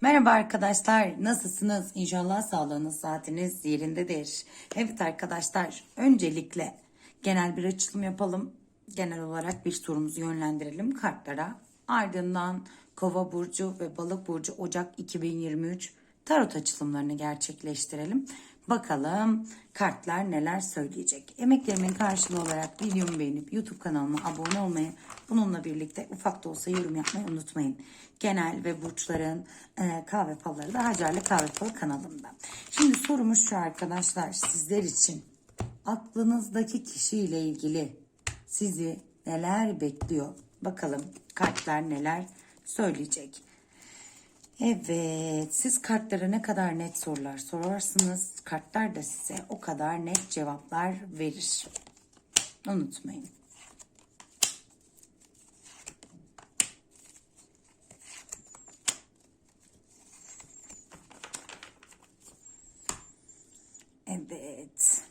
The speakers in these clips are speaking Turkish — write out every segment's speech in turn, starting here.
Merhaba arkadaşlar, nasılsınız? İnşallah sağlığınız, saatiniz yerindedir. Evet arkadaşlar, öncelikle genel bir açılım yapalım. Genel olarak bir sorumuzu yönlendirelim kartlara. Ardından Kova burcu ve Balık burcu Ocak 2023 tarot açılımlarını gerçekleştirelim. Bakalım kartlar neler söyleyecek. Emeklerimin karşılığı olarak videomu beğenip YouTube kanalıma abone olmayı, bununla birlikte ufak da olsa yorum yapmayı unutmayın. Genel ve burçların e, kahve falları da Hacerli Kahve Falı kanalımda. Şimdi sorumuz şu arkadaşlar sizler için. Aklınızdaki kişiyle ilgili sizi neler bekliyor? Bakalım kartlar neler söyleyecek. Evet, siz kartlara ne kadar net sorular sorarsınız, kartlar da size o kadar net cevaplar verir. Unutmayın. Evet.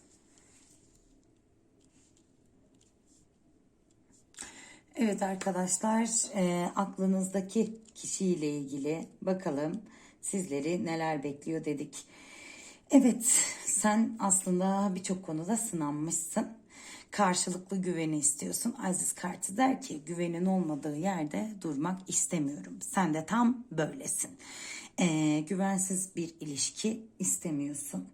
Evet arkadaşlar, e, aklınızdaki kişiyle ilgili bakalım sizleri neler bekliyor dedik. Evet, sen aslında birçok konuda sınanmışsın. Karşılıklı güveni istiyorsun. Aziz kartı der ki güvenin olmadığı yerde durmak istemiyorum. Sen de tam böylesin. E, güvensiz bir ilişki istemiyorsun.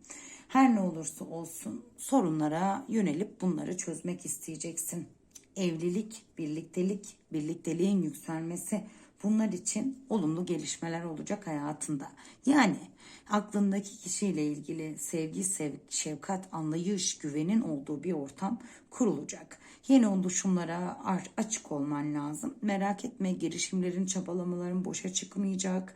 Her ne olursa olsun sorunlara yönelip bunları çözmek isteyeceksin evlilik, birliktelik, birlikteliğin yükselmesi bunlar için olumlu gelişmeler olacak hayatında. Yani aklındaki kişiyle ilgili sevgi, sev şefkat, anlayış, güvenin olduğu bir ortam kurulacak. Yeni oluşumlara açık olman lazım. Merak etme girişimlerin, çabalamaların boşa çıkmayacak.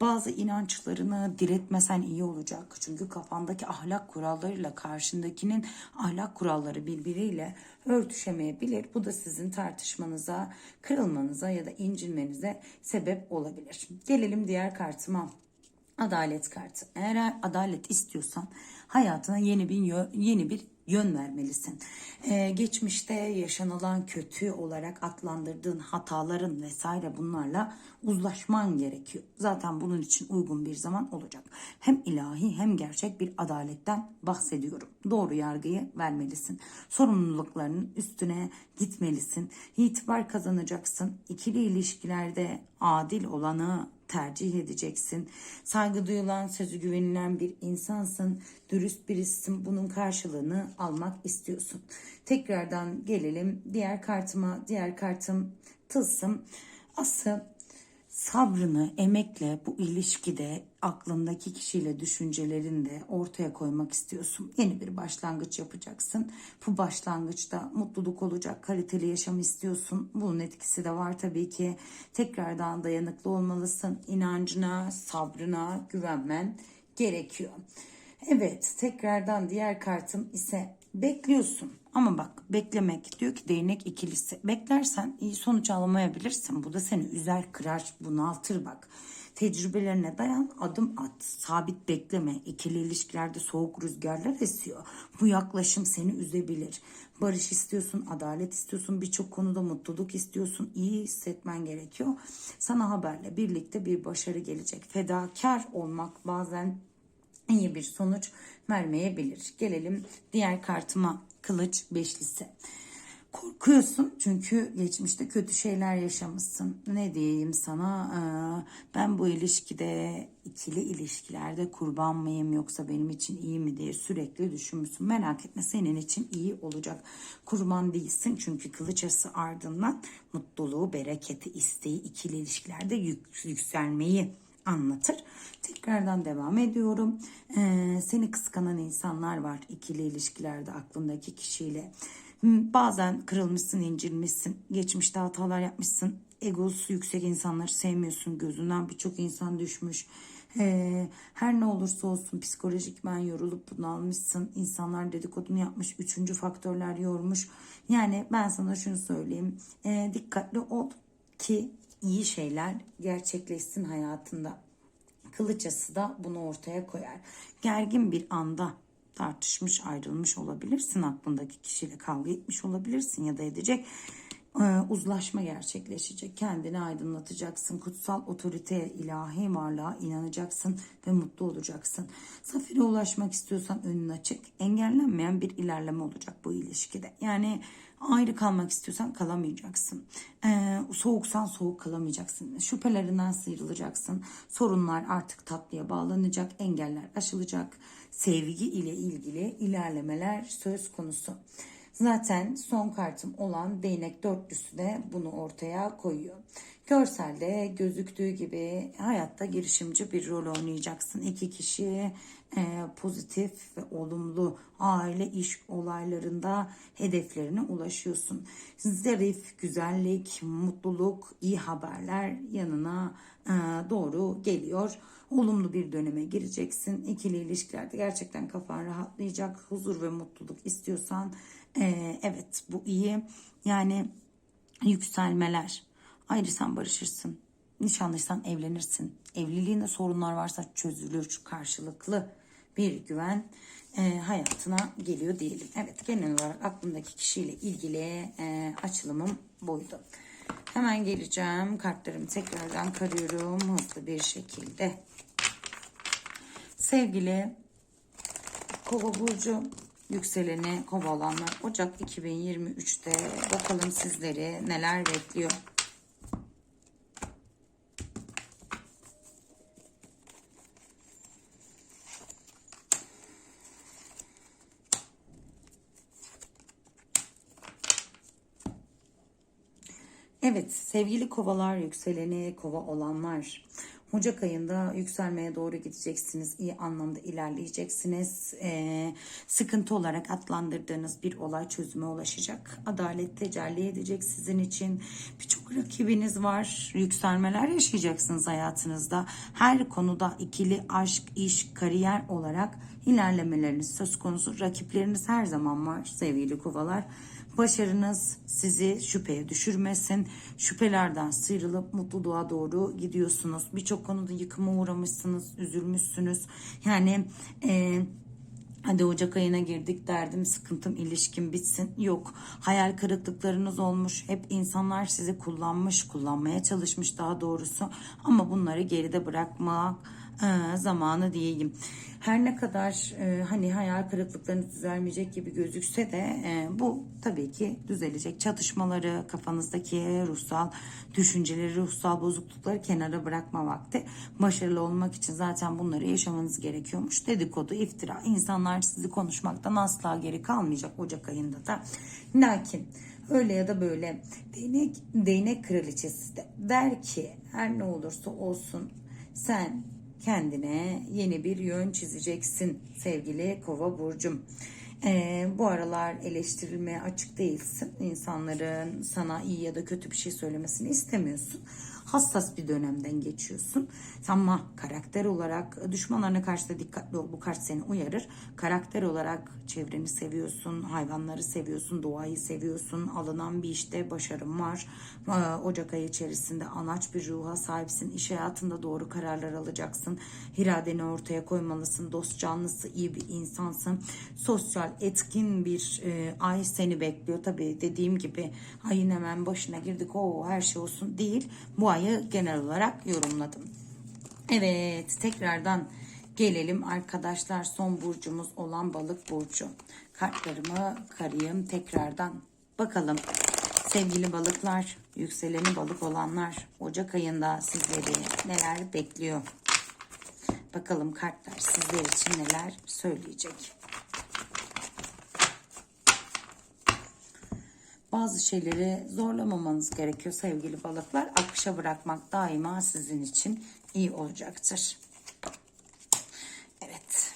Bazı inançlarını diretmesen iyi olacak. Çünkü kafandaki ahlak kurallarıyla karşındakinin ahlak kuralları birbiriyle örtüşemeyebilir. Bu da sizin tartışmanıza, kırılmanıza ya da incinmenize sebep olabilir. Gelelim diğer kartıma. Adalet kartı. Eğer adalet istiyorsan hayatına yeni bir yeni bir yön vermelisin. Ee, geçmişte yaşanılan kötü olarak adlandırdığın hataların vesaire bunlarla uzlaşman gerekiyor. Zaten bunun için uygun bir zaman olacak. Hem ilahi hem gerçek bir adaletten bahsediyorum. Doğru yargıyı vermelisin. Sorumluluklarının üstüne gitmelisin. İtibar kazanacaksın. İkili ilişkilerde adil olanı tercih edeceksin. Saygı duyulan, sözü güvenilen bir insansın. Dürüst birisin. Bunun karşılığını almak istiyorsun. Tekrardan gelelim diğer kartıma. Diğer kartım tılsım. Ası sabrını emekle bu ilişkide aklındaki kişiyle düşüncelerini de ortaya koymak istiyorsun. Yeni bir başlangıç yapacaksın. Bu başlangıçta mutluluk olacak, kaliteli yaşam istiyorsun. Bunun etkisi de var tabii ki. Tekrardan dayanıklı olmalısın. İnancına, sabrına güvenmen gerekiyor. Evet, tekrardan diğer kartım ise bekliyorsun. Ama bak beklemek diyor ki değnek ikilisi. Beklersen iyi sonuç alamayabilirsin. Bu da seni üzer, kırar, bunaltır bak. Tecrübelerine dayan, adım at. Sabit bekleme. İkili ilişkilerde soğuk rüzgarlar esiyor. Bu yaklaşım seni üzebilir. Barış istiyorsun, adalet istiyorsun, birçok konuda mutluluk istiyorsun. İyi hissetmen gerekiyor. Sana haberle birlikte bir başarı gelecek. Fedakar olmak bazen iyi bir sonuç vermeyebilir. Gelelim diğer kartıma kılıç beşlisi. Korkuyorsun çünkü geçmişte kötü şeyler yaşamışsın. Ne diyeyim sana? Ee, ben bu ilişkide, ikili ilişkilerde kurban mıyım yoksa benim için iyi mi diye sürekli düşünmüşsün. Merak etme senin için iyi olacak. Kurban değilsin çünkü kılıç ası ardından mutluluğu, bereketi, isteği, ikili ilişkilerde yük, yükselmeyi anlatır. Tekrardan devam ediyorum. Ee, seni kıskanan insanlar var ikili ilişkilerde aklındaki kişiyle. Bazen kırılmışsın, incilmişsin, geçmişte hatalar yapmışsın. Egosu yüksek insanları sevmiyorsun. Gözünden birçok insan düşmüş. Ee, her ne olursa olsun psikolojik ben yorulup bunalmışsın. İnsanlar dedikodunu yapmış. Üçüncü faktörler yormuş. Yani ben sana şunu söyleyeyim. Ee, dikkatli ol ki iyi şeyler gerçekleşsin hayatında. Kılıçası da bunu ortaya koyar. Gergin bir anda tartışmış ayrılmış olabilirsin aklındaki kişiyle kavga etmiş olabilirsin ya da edecek e, uzlaşma gerçekleşecek. Kendini aydınlatacaksın. Kutsal otoriteye, ilahi varlığa inanacaksın ve mutlu olacaksın. Zafere ulaşmak istiyorsan önün açık. Engellenmeyen bir ilerleme olacak bu ilişkide. Yani ayrı kalmak istiyorsan kalamayacaksın. Ee, soğuksan soğuk kalamayacaksın. Şüphelerinden sıyrılacaksın. Sorunlar artık tatlıya bağlanacak. Engeller aşılacak. Sevgi ile ilgili ilerlemeler söz konusu. Zaten son kartım olan değnek dörtlüsü de bunu ortaya koyuyor. Görselde gözüktüğü gibi hayatta girişimci bir rol oynayacaksın. İki kişi e, pozitif ve olumlu aile iş olaylarında hedeflerine ulaşıyorsun. Zarif, güzellik, mutluluk, iyi haberler yanına e, doğru geliyor. Olumlu bir döneme gireceksin. İkili ilişkilerde gerçekten kafan rahatlayacak. Huzur ve mutluluk istiyorsan e, evet bu iyi. Yani yükselmeler. Ayrısan barışırsın. Nişanlıysan evlenirsin. Evliliğinde sorunlar varsa çözülür. Karşılıklı bir güven e, hayatına geliyor diyelim. Evet genel olarak aklımdaki kişiyle ilgili e, açılımım buydu. Hemen geleceğim. Kartlarımı tekrardan karıyorum hızlı bir şekilde. Sevgili Kova burcu yükseleni kova olanlar Ocak 2023'te bakalım sizleri neler bekliyor. Evet sevgili kovalar yükseleni kova olanlar Ocak ayında yükselmeye doğru gideceksiniz. iyi anlamda ilerleyeceksiniz. Ee, sıkıntı olarak adlandırdığınız bir olay çözüme ulaşacak. Adalet tecelli edecek sizin için. Birçok rakibiniz var. Yükselmeler yaşayacaksınız hayatınızda. Her konuda ikili aşk, iş, kariyer olarak ilerlemeleriniz söz konusu. Rakipleriniz her zaman var sevgili kovalar. Başarınız sizi şüpheye düşürmesin. Şüphelerden sıyrılıp mutluluğa doğru gidiyorsunuz. Birçok konuda yıkıma uğramışsınız, üzülmüşsünüz. Yani e, Hadi Ocak ayına girdik derdim sıkıntım ilişkim bitsin. Yok hayal kırıklıklarınız olmuş. Hep insanlar sizi kullanmış, kullanmaya çalışmış daha doğrusu. Ama bunları geride bırakmak e, zamanı diyeyim. Her ne kadar e, hani hayal kırıklıklarınız düzelmeyecek gibi gözükse de e, bu tabii ki düzelecek. Çatışmaları, kafanızdaki ruhsal düşünceleri, ruhsal bozuklukları kenara bırakma vakti. Başarılı olmak için zaten bunları yaşamanız gerekiyormuş. Dedikodu, iftira, insanlar sizi konuşmaktan asla geri kalmayacak Ocak ayında da. Lakin öyle ya da böyle değnek, değnek kraliçesi de der ki her ne olursa olsun sen kendine yeni bir yön çizeceksin sevgili kova burcum. Ee, bu aralar eleştirilmeye açık değilsin. İnsanların sana iyi ya da kötü bir şey söylemesini istemiyorsun. Hassas bir dönemden geçiyorsun. Ama karakter olarak düşmanlarına karşı da dikkatli ol. Bu kart seni uyarır. Karakter olarak çevreni seviyorsun, hayvanları seviyorsun, doğayı seviyorsun. Alınan bir işte başarın var. Ee, Ocak ayı içerisinde anaç bir ruha sahipsin. İş hayatında doğru kararlar alacaksın. İradeni ortaya koymalısın. Dost canlısı, iyi bir insansın. Sosyal, etkin bir e, ay seni bekliyor. Tabii dediğim gibi ayın hemen başına girdik. O her şey olsun değil. Bu ayı genel olarak yorumladım. Evet tekrardan gelelim arkadaşlar son burcumuz olan balık burcu. Kartlarımı karayım tekrardan. Bakalım sevgili balıklar, yükseleni balık olanlar Ocak ayında sizleri neler bekliyor? Bakalım kartlar sizler için neler söyleyecek? Bazı şeyleri zorlamamanız gerekiyor sevgili balıklar. Akışa bırakmak daima sizin için iyi olacaktır. Evet.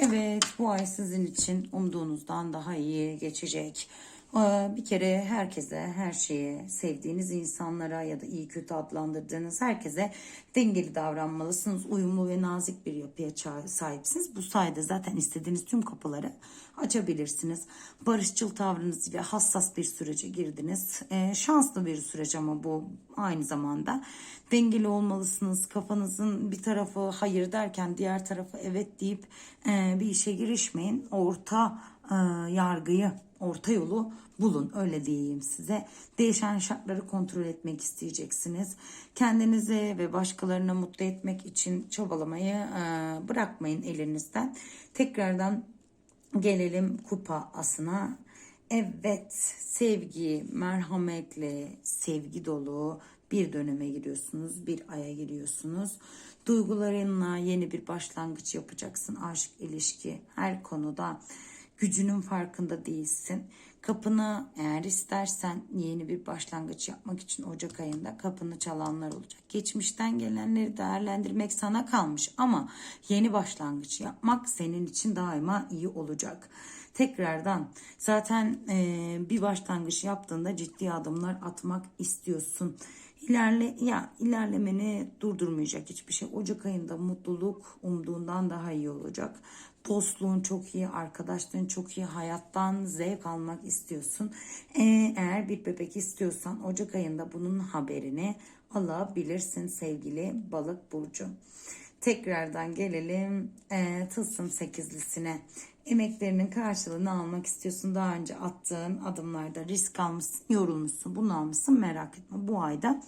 Evet bu ay sizin için umduğunuzdan daha iyi geçecek. Ee, Bir kere herkese, her şeye, sevdiğiniz insanlara ya da iyi kötü adlandırdığınız herkese dengeli davranmalısınız. Uyumlu ve nazik bir yapıya sahipsiniz. Bu sayede zaten istediğiniz tüm kapıları açabilirsiniz. Barışçıl tavrınız ile hassas bir sürece girdiniz. Ee, şanslı bir süreç ama bu aynı zamanda. Dengeli olmalısınız. Kafanızın bir tarafı hayır derken diğer tarafı evet deyip e, bir işe girişmeyin. Orta e, yargıyı orta yolu bulun öyle diyeyim size. Değişen şartları kontrol etmek isteyeceksiniz. Kendinizi ve başkalarını mutlu etmek için çabalamayı e, bırakmayın elinizden. Tekrardan gelelim kupa asına. Evet, sevgi, merhametli, sevgi dolu bir döneme giriyorsunuz, bir aya giriyorsunuz. Duygularınla yeni bir başlangıç yapacaksın. Aşk, ilişki, her konuda gücünün farkında değilsin. Kapını eğer istersen yeni bir başlangıç yapmak için Ocak ayında kapını çalanlar olacak. Geçmişten gelenleri değerlendirmek sana kalmış ama yeni başlangıç yapmak senin için daima iyi olacak tekrardan zaten e, bir başlangıç yaptığında ciddi adımlar atmak istiyorsun. İlerle ya ilerlemeni durdurmayacak hiçbir şey. Ocak ayında mutluluk umduğundan daha iyi olacak. Dostluğun çok iyi, arkadaşlığın çok iyi, hayattan zevk almak istiyorsun. E, eğer bir bebek istiyorsan Ocak ayında bunun haberini alabilirsin sevgili balık burcu. Tekrardan gelelim e, tılsım sekizlisine. Emeklerinin karşılığını almak istiyorsun. Daha önce attığın adımlarda risk almışsın, yorulmuşsun, bunu almışsın merak etme. Bu ayda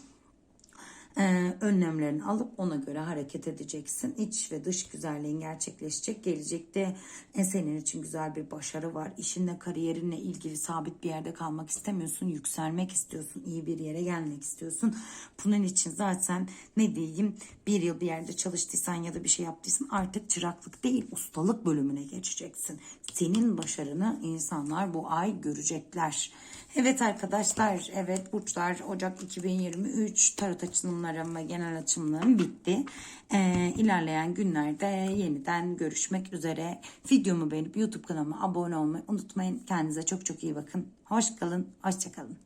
e, önlemlerini alıp ona göre hareket edeceksin. İç ve dış güzelliğin gerçekleşecek. Gelecekte e, senin için güzel bir başarı var. İşinle kariyerinle ilgili sabit bir yerde kalmak istemiyorsun. Yükselmek istiyorsun. iyi bir yere gelmek istiyorsun. Bunun için zaten ne diyeyim bir yıl bir yerde çalıştıysan ya da bir şey yaptıysan artık çıraklık değil ustalık bölümüne geçeceksin. Senin başarını insanlar bu ay görecekler. Evet arkadaşlar, evet burçlar Ocak 2023 tarot açılımlarım ve genel açılımlarım bitti. Ee, ilerleyen günlerde yeniden görüşmek üzere. Videomu beğenip YouTube kanalıma abone olmayı unutmayın. Kendinize çok çok iyi bakın. Hoş kalın, hoşça kalın.